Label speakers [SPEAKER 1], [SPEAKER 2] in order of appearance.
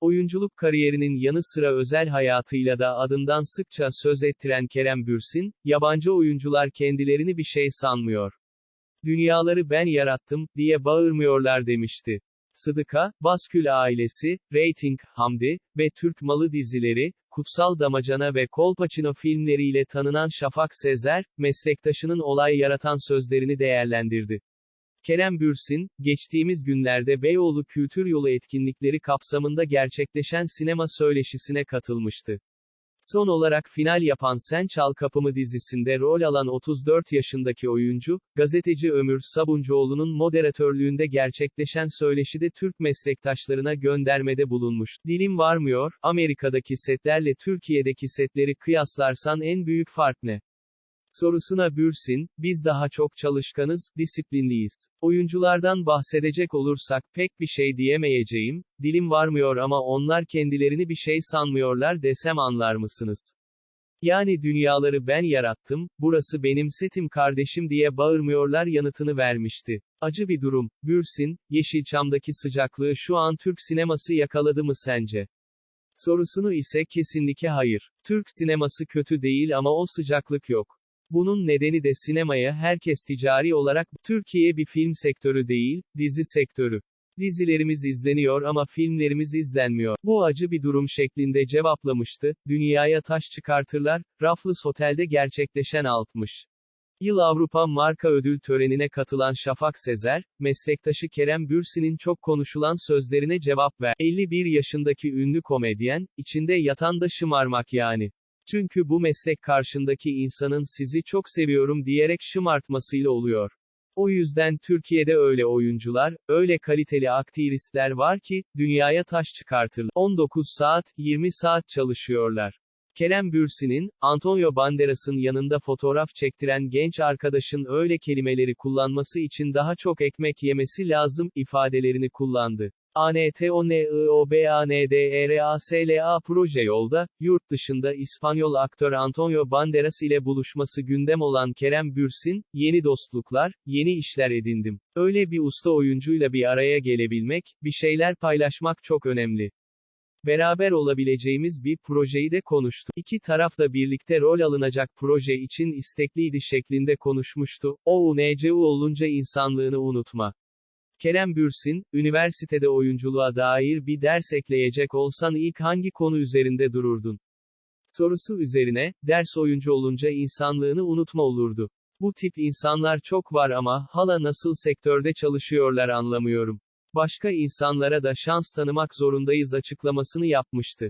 [SPEAKER 1] Oyunculuk kariyerinin yanı sıra özel hayatıyla da adından sıkça söz ettiren Kerem Bürsin, yabancı oyuncular kendilerini bir şey sanmıyor. Dünyaları ben yarattım, diye bağırmıyorlar demişti. Sıdıka, Baskül Ailesi, Rating, Hamdi ve Türk Malı dizileri, Kutsal Damacana ve Kolpaçino filmleriyle tanınan Şafak Sezer, meslektaşının olay yaratan sözlerini değerlendirdi. Kerem Bürsin, geçtiğimiz günlerde Beyoğlu Kültür Yolu etkinlikleri kapsamında gerçekleşen sinema söyleşisine katılmıştı. Son olarak final yapan Sen Çal Kapımı dizisinde rol alan 34 yaşındaki oyuncu, gazeteci Ömür Sabuncuoğlu'nun moderatörlüğünde gerçekleşen söyleşide Türk meslektaşlarına göndermede bulunmuş. Dilim varmıyor, Amerika'daki setlerle Türkiye'deki setleri kıyaslarsan en büyük fark ne? Sorusuna Bürsin, biz daha çok çalışkanız, disiplinliyiz. Oyunculardan bahsedecek olursak pek bir şey diyemeyeceğim, dilim varmıyor ama onlar kendilerini bir şey sanmıyorlar desem anlar mısınız? Yani dünyaları ben yarattım, burası benim setim kardeşim diye bağırmıyorlar yanıtını vermişti. Acı bir durum, Bürsin, Yeşilçam'daki sıcaklığı şu an Türk sineması yakaladı mı sence? Sorusunu ise kesinlikle hayır. Türk sineması kötü değil ama o sıcaklık yok. Bunun nedeni de sinemaya herkes ticari olarak, Türkiye bir film sektörü değil, dizi sektörü. Dizilerimiz izleniyor ama filmlerimiz izlenmiyor. Bu acı bir durum şeklinde cevaplamıştı, dünyaya taş çıkartırlar, Raffles Otel'de gerçekleşen 60. Yıl Avrupa Marka Ödül törenine katılan Şafak Sezer, meslektaşı Kerem Bürsin'in çok konuşulan sözlerine cevap ver. 51 yaşındaki ünlü komedyen, içinde yatan da şımarmak yani. Çünkü bu meslek karşındaki insanın sizi çok seviyorum diyerek şımartmasıyla oluyor. O yüzden Türkiye'de öyle oyuncular, öyle kaliteli aktivistler var ki, dünyaya taş çıkartırlar. 19 saat, 20 saat çalışıyorlar. Kerem Bürsin'in, Antonio Banderas'ın yanında fotoğraf çektiren genç arkadaşın öyle kelimeleri kullanması için daha çok ekmek yemesi lazım, ifadelerini kullandı. ANTONIOBANDERASLA proje yolda, yurt dışında İspanyol aktör Antonio Banderas ile buluşması gündem olan Kerem Bürsin, yeni dostluklar, yeni işler edindim. Öyle bir usta oyuncuyla bir araya gelebilmek, bir şeyler paylaşmak çok önemli. Beraber olabileceğimiz bir projeyi de konuştu. İki taraf da birlikte rol alınacak proje için istekliydi şeklinde konuşmuştu. O UNCU olunca insanlığını unutma. Kerem Bürsin, üniversitede oyunculuğa dair bir ders ekleyecek olsan ilk hangi konu üzerinde dururdun? Sorusu üzerine, ders oyuncu olunca insanlığını unutma olurdu. Bu tip insanlar çok var ama, hala nasıl sektörde çalışıyorlar anlamıyorum. Başka insanlara da şans tanımak zorundayız açıklamasını yapmıştı.